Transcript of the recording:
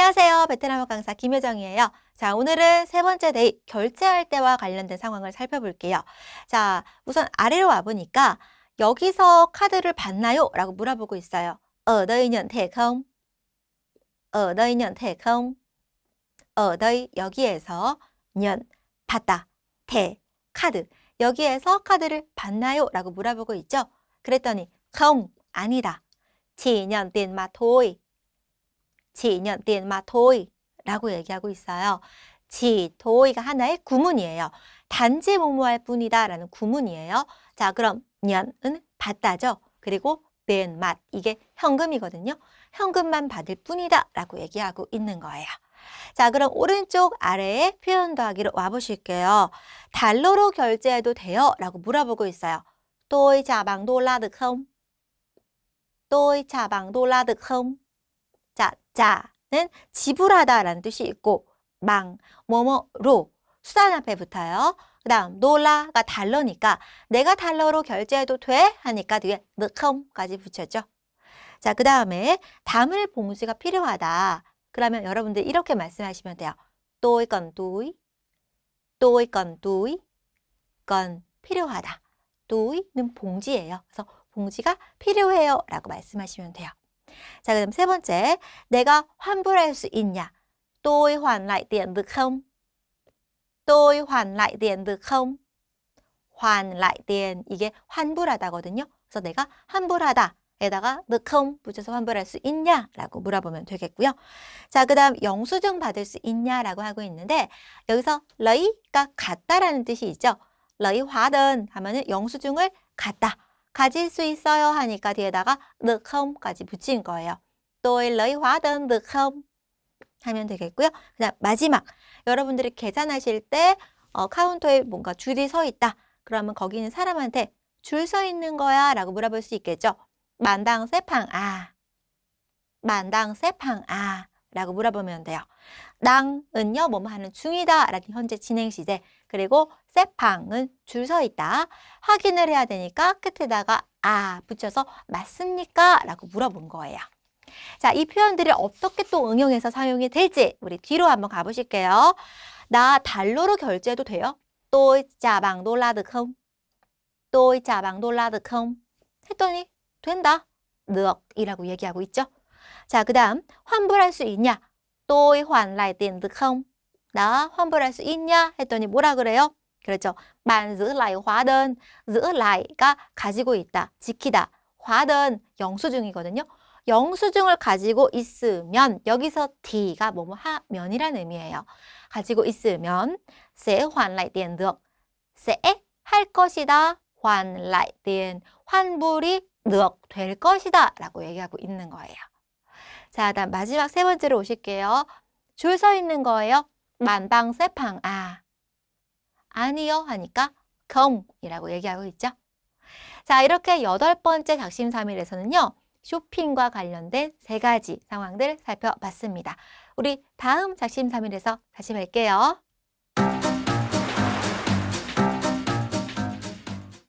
안녕하세요. 베트남어 강사 김효정이에요. 자, 오늘은 세 번째 데이 결제할 때와 관련된 상황을 살펴볼게요. 자, 우선 아래로 와보니까 여기서 카드를 받나요? 라고 물어보고 있어요. 어더이 년 태空? 어더이 년 태空? 어더이 여기에서 년 받다 태 카드 여기에서 카드를 받나요? 라고 물어보고 있죠. 그랬더니 không 아니다. 지년 tiền 토이 지년 tiền 토이 라고 얘기하고 있어요. 지, 도이가 하나의 구문이에요. 단지 뭐뭐할 뿐이다 라는 구문이에요. 자, 그럼 년은 받다죠. 그리고 된 맛, 이게 현금이거든요. 현금만 받을 뿐이다 라고 얘기하고 있는 거예요. 자, 그럼 오른쪽 아래에 표현 더하기로 와보실게요. 달러로 결제해도 돼요? 라고 물어보고 있어요. tôi trả bằng đô la được không? tôi trả bằng đô la được không? 자, 자는 지불하다라는 뜻이 있고 망, 뭐뭐로 수단 앞에 붙어요. 그 다음 놀라가 달러니까 내가 달러로 결제해도 돼? 하니까 뒤에 느컴까지 붙였죠. 자, 그 다음에 담을 봉지가 필요하다. 그러면 여러분들 이렇게 말씀하시면 돼요. tôi cần túi, tôi cần túi, cần 필요하다. túi는 봉지예요. 그래서 봉지가 필요해요 라고 말씀하시면 돼요. 자, 그다음 세 번째, 내가 환불할 수 있냐? tôi hoàn lại tiền được không? 이게 환불하다거든요. 그래서 내가 환불하다 에다가 không 붙여서 환불할 수 있냐라고 물어보면 되겠고요. 자, 그다음 영수증 받을 수 있냐라고 하고 있는데 여기서 lấy,가 갖다라는 뜻이 있죠. hóa đơn 하면은 영수증을 갖다 가질 수 있어요 하니까 뒤에다가 được không?까지 붙인 거예요. tôi lấy hóa không? 하면 되겠고요. 그다음 마지막 여러분들이 계산하실 때 어, 카운터에 뭔가 줄이 서 있다. 그러면 거기 있는 사람한테 줄 서 있는 거야 라고 물어볼 수 있겠죠. 만당 세팡 아 만당 세팡 아 라고 물어보면 돼요. 당은요 뭐뭐 하는 중이다 라는 현재 진행 시제 그리고 세팡은 줄 서 있다 확인을 해야 되니까 끝에다가 아 붙여서 맞습니까? 라고 물어본 거예요. 자, 이 표현들이 어떻게 또 응용해서 사용이 될지 우리 뒤로 한번 가보실게요. 나 달러로 결제해도 돼요? không? tôi trả bằng đô la được không? 했더니 된다. được 이라고 얘기하고 있죠. 자, 그 다음 환불할 수 있냐? lại tiền được không? 나 환불할 수 있냐? 했더니 뭐라 그래요? 그렇죠. đơn. giữ lại,가 가지고 있다, 지키다. đơn 영수증이거든요. 영수증을 가지고 있으면 여기서 D가 뭐뭐 하면이라는 의미예요. 가지고 있으면 sẽ hoàn lại tiền được. sẽ 할 것이다. lại tiền. 환불이 được 될 것이다 라고 얘기하고 있는 거예요. 자, 다음 마지막 세 번째로 오실게요. 줄 서 있는 거예요. 만방 세팡 아. 아니요 하니까 không 이라고 얘기하고 있죠. 자, 이렇게 여덟 번째 작심삼일에서는요. 쇼핑과 관련된 세 가지 상황들 살펴봤습니다. 우리 다음 작심삼일에서 다시 뵐게요.